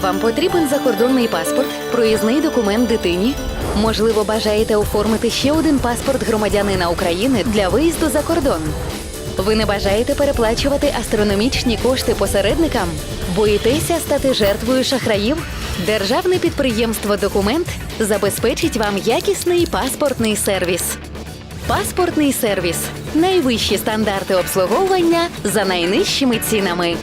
Вам потрібен закордонний паспорт, проїзний документ дитині. Можливо, бажаєте оформити ще один паспорт громадянина України для виїзду за кордон. Ви не бажаєте переплачувати астрономічні кошти посередникам? Боїтеся стати жертвою шахраїв? Державне підприємство Документ забезпечить вам якісний паспортний сервіс. Паспортний сервіс найвищі стандарти обслуговування за найнижчими цінами.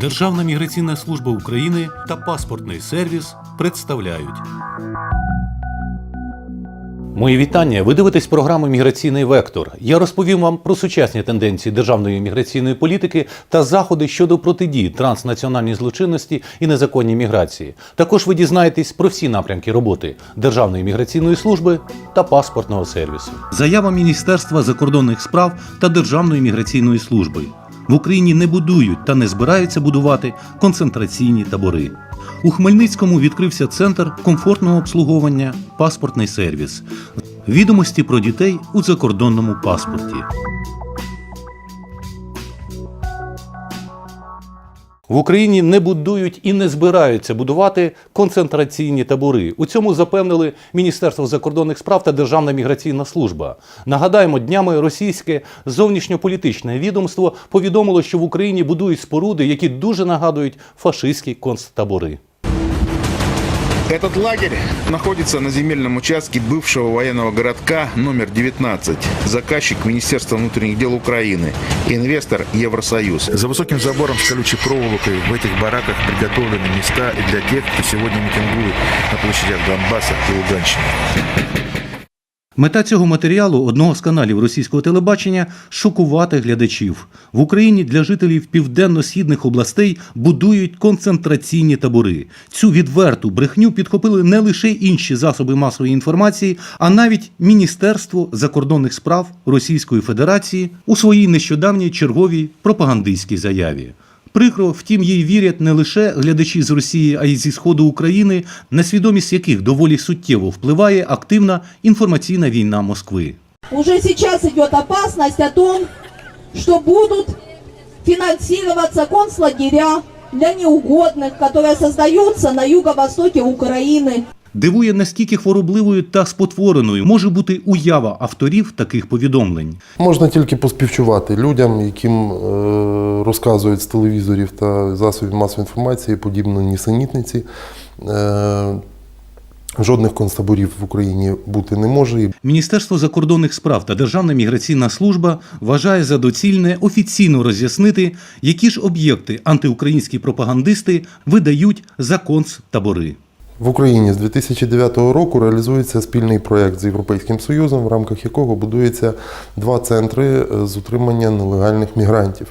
Державна міграційна служба України та паспортний сервіс представляють. Мої вітання. Ви дивитесь програму Міграційний вектор. Я розповім вам про сучасні тенденції державної міграційної політики та заходи щодо протидії транснаціональній злочинності і незаконній міграції. Також ви дізнаєтесь про всі напрямки роботи Державної міграційної служби та паспортного сервісу. Заява Міністерства закордонних справ та Державної міграційної служби. В Україні не будують та не збираються будувати концентраційні табори. У Хмельницькому відкрився центр комфортного обслуговування паспортний сервіс. Відомості про дітей у закордонному паспорті. В Україні не будують і не збираються будувати концентраційні табори. У цьому запевнили Міністерство закордонних справ та Державна міграційна служба. Нагадаємо, днями російське зовнішньополітичне відомство повідомило, що в Україні будують споруди, які дуже нагадують фашистські концтабори. Этот лагерь находится на земельном участке бывшего военного городка номер 19. Заказчик Министерство внутренних дел Украины. Инвестор Евросоюз. За высоким забором с колючей проволокой в этих бараках приготовлены места и для тех, кто сегодня митингует на площадях Донбасса и Луганщины. Мета цього матеріалу одного з каналів російського телебачення шокувати глядачів. В Україні для жителів південно-східних областей будують концентраційні табори. Цю відверту брехню підхопили не лише інші засоби масової інформації, а навіть Міністерство закордонних справ Російської Федерації у своїй нещодавній черговій пропагандистській заяві. Прикро, втім, їй вірять не лише глядачі з Росії, а й зі сходу України, на свідомість яких доволі суттєво впливає активна інформаційна війна Москви. Уже сейчас идет опасность о том, что будут финансироваться концлагеря для неугодных, которые создаются на юго-востоке Украины. Дивує, наскільки хворобливою та спотвореною може бути уява авторів таких повідомлень. Можна тільки поспівчувати людям, яким е, розказують з телевізорів та засобів масової інформації подібно нісенітниці. Е, жодних концтаборів в Україні бути не може. Міністерство закордонних справ та Державна міграційна служба вважає за доцільне офіційно роз'яснити, які ж об'єкти антиукраїнські пропагандисти видають за концтабори. В Україні з 2009 року реалізується спільний проєкт з Європейським Союзом, в рамках якого будується два центри е, з утримання нелегальних мігрантів.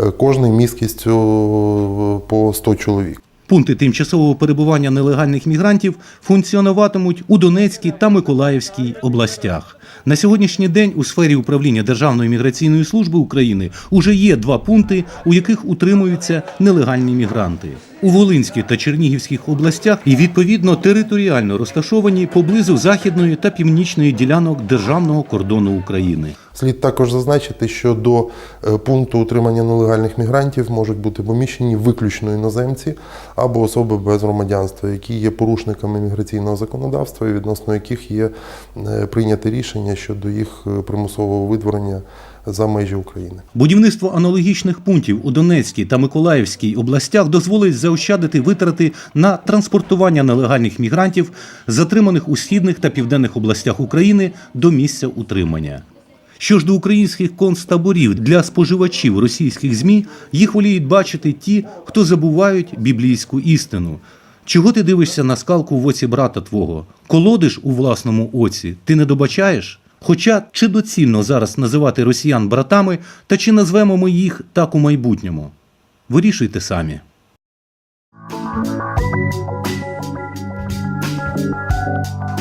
Е, Кожний міськістю е, по 100 чоловік. Пункти тимчасового перебування нелегальних мігрантів функціонуватимуть у Донецькій та Миколаївській областях. На сьогоднішній день у сфері управління Державної міграційної служби України уже є два пункти, у яких утримуються нелегальні мігранти. У Волинській та Чернігівських областях і відповідно територіально розташовані поблизу західної та північної ділянок державного кордону України. Слід також зазначити, що до е, пункту утримання нелегальних мігрантів можуть бути поміщені виключно іноземці або особи без громадянства, які є порушниками міграційного законодавства і відносно яких є е, прийняте рішення щодо їх е, примусового видворення за межі України. Будівництво аналогічних пунктів у Донецькій та Миколаївській областях дозволить заощадити витрати на транспортування нелегальних мігрантів, затриманих у східних та південних областях України до місця утримання. Що ж до українських концтаборів для споживачів російських ЗМІ, їх воліють бачити ті, хто забувають біблійську істину. Чого ти дивишся на скалку в оці брата твого? Колодиш у власному оці, ти не добачаєш? Хоча чи доцільно зараз називати росіян братами, та чи назвемо ми їх так у майбутньому? Вирішуйте самі.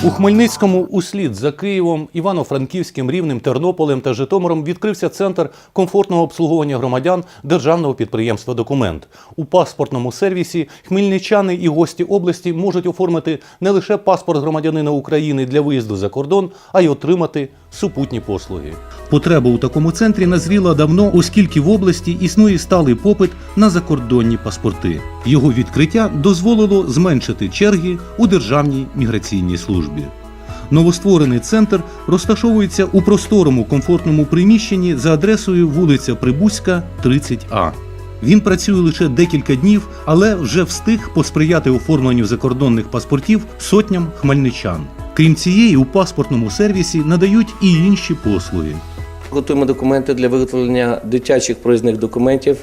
У Хмельницькому услід за Києвом, Івано-Франківським, Рівнем, Тернополем та Житомиром відкрився центр комфортного обслуговування громадян державного підприємства Документ. У паспортному сервісі хмельничани і гості області можуть оформити не лише паспорт громадянина України для виїзду за кордон, а й отримати супутні послуги. Потреба у такому центрі назріла давно, оскільки в області існує сталий попит на закордонні паспорти. Його відкриття дозволило зменшити черги у Державній міграційній службі. Новостворений центр розташовується у просторому комфортному приміщенні за адресою вулиця Прибузька, 30А. Він працює лише декілька днів, але вже встиг посприяти оформленню закордонних паспортів сотням хмельничан. Крім цієї, у паспортному сервісі надають і інші послуги. Готуємо документи для виготовлення дитячих проїзних документів.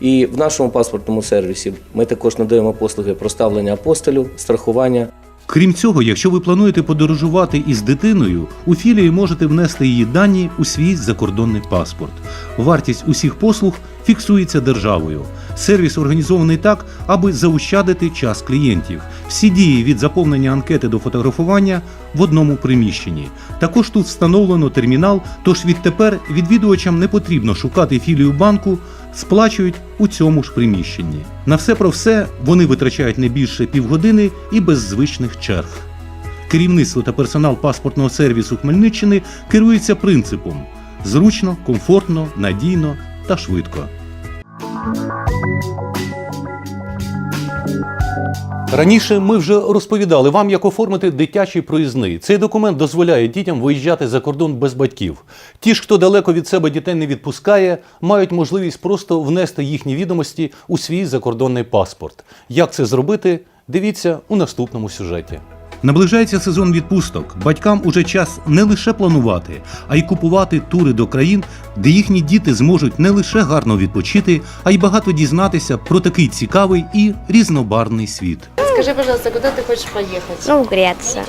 І в нашому паспортному сервісі ми також надаємо послуги проставлення апостолів, страхування. Крім цього, якщо ви плануєте подорожувати із дитиною, у філії можете внести її дані у свій закордонний паспорт. Вартість усіх послуг фіксується державою. Сервіс організований так, аби заощадити час клієнтів. Всі дії від заповнення анкети до фотографування в одному приміщенні. Також тут встановлено термінал, тож відтепер відвідувачам не потрібно шукати філію банку, сплачують у цьому ж приміщенні. На все про все вони витрачають не більше півгодини і без звичних черг. Керівництво та персонал паспортного сервісу Хмельниччини керуються принципом зручно, комфортно, надійно та швидко. Раніше ми вже розповідали вам, як оформити дитячий проїзний. Цей документ дозволяє дітям виїжджати за кордон без батьків. Ті ж, хто далеко від себе дітей не відпускає, мають можливість просто внести їхні відомості у свій закордонний паспорт. Як це зробити? Дивіться у наступному сюжеті. Наближається сезон відпусток. Батькам уже час не лише планувати, а й купувати тури до країн, де їхні діти зможуть не лише гарно відпочити, а й багато дізнатися про такий цікавий і різнобарний світ. Скажи, пожалуйста, куда ты хочешь поехать? Ну, греться.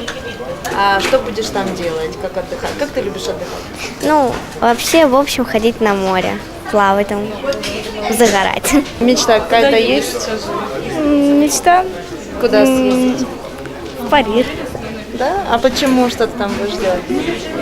А что будешь там делать? Как отдыхать? Как ты любишь отдыхать? Ну, вообще, в общем, ходить на море, плавать там, загорать. Мечта какая-то есть? М, Мечта Куда съездить? в Париж. Да? А почему? Что ты там будешь делать?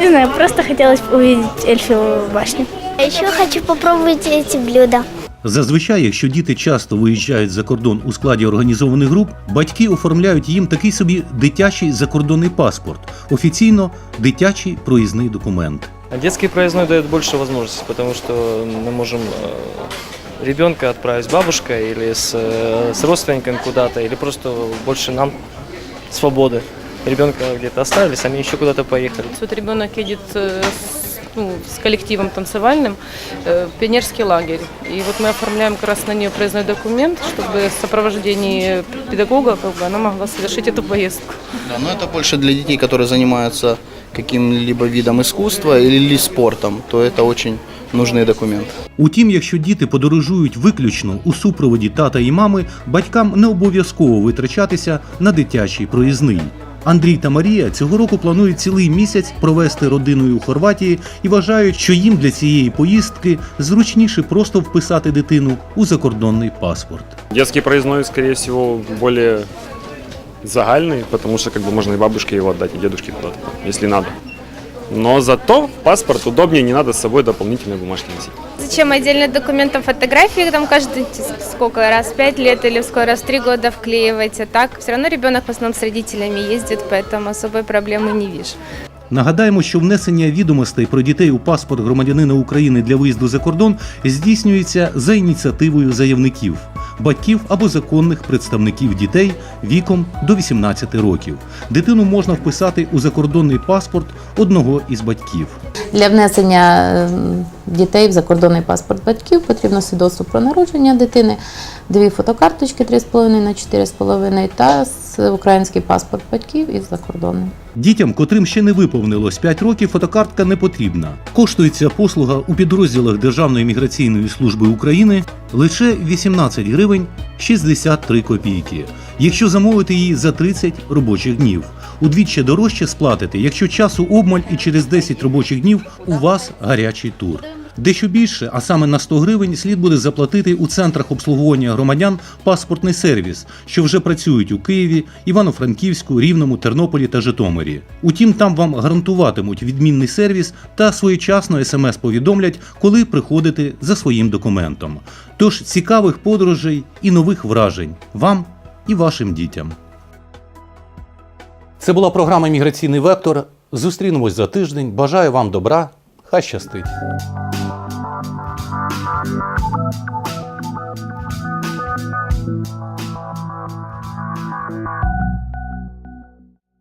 Не знаю, просто хотелось увидеть Эльфовую башню. А еще хочу попробовать эти блюда. Зазвичай, якщо діти часто виїжджають за кордон у складі організованих груп, батьки оформляють їм такий собі дитячий закордонний паспорт, офіційно дитячий проїзний документ. А Детский проездной дает больше возможностей, потому что мы можем э, ребенка отправить с бабушкой или с, э, с родственниками куда-то, или просто больше нам свободы. Ребенка где-то оставили, сами еще куда-то поехали. Вот ребенок едет э, с, ну, с коллективом танцевальным э, в пионерский лагерь. И вот мы оформляем как раз на нее проездной документ, чтобы в сопровождении педагога как бы, она могла совершить эту поездку. Да, но это больше для детей, которые занимаются каким-либо видом искусства или спортом, то это очень нужный документ. Утім, якщо діти подорожують виключно у супроводі тата і мами, батькам не обов'язково витрачатися на дитячий проїзний. Андрій та Марія цього року планують цілий місяць провести родиною у Хорватії і вважають, що їм для цієї поїздки зручніше просто вписати дитину у закордонний паспорт. Детский проездной, скорее всего, более загальный, потому что как бы можно и бабушке его отдать, и дедушке куда-то, если надо. Но зато паспорт удобнее, не надо с собой дополнительные бумажки носить. Зачем отдельно документом фотографии, там каждый сколько раз, пять лет или сколько раз, три года вклеивать, а так все равно ребенок в основном с родителями ездит, поэтому особой проблемы не вижу. Нагадаємо, що внесення відомостей про дітей у паспорт громадянина України для виїзду за кордон здійснюється за ініціативою заявників, батьків або законних представників дітей віком до 18 років. Дитину можна вписати у закордонний паспорт одного із батьків. Для внесення е, дітей в закордонний паспорт батьків потрібно свідоцтво про народження дитини, дві фотокарточки 3,5 на 4,5 та український паспорт батьків із закордонним. Дітям, котрим ще не виповнилось 5 років, фотокартка не потрібна. Коштує ця послуга у підрозділах Державної міграційної служби України лише 18 гривень 63 копійки. Якщо замовити її за 30 робочих днів. Удвічі дорожче сплатити, якщо часу обмаль і через 10 робочих днів у вас гарячий тур. Дещо більше, а саме на 100 гривень, слід буде заплатити у центрах обслуговування громадян паспортний сервіс, що вже працюють у Києві, Івано-Франківську, Рівному, Тернополі та Житомирі. Утім, там вам гарантуватимуть відмінний сервіс та своєчасно смс-повідомлять, коли приходите за своїм документом. Тож цікавих подорожей і нових вражень вам і вашим дітям. Це була програма Міграційний вектор. Зустрінемось за тиждень. Бажаю вам добра. Хай щастить!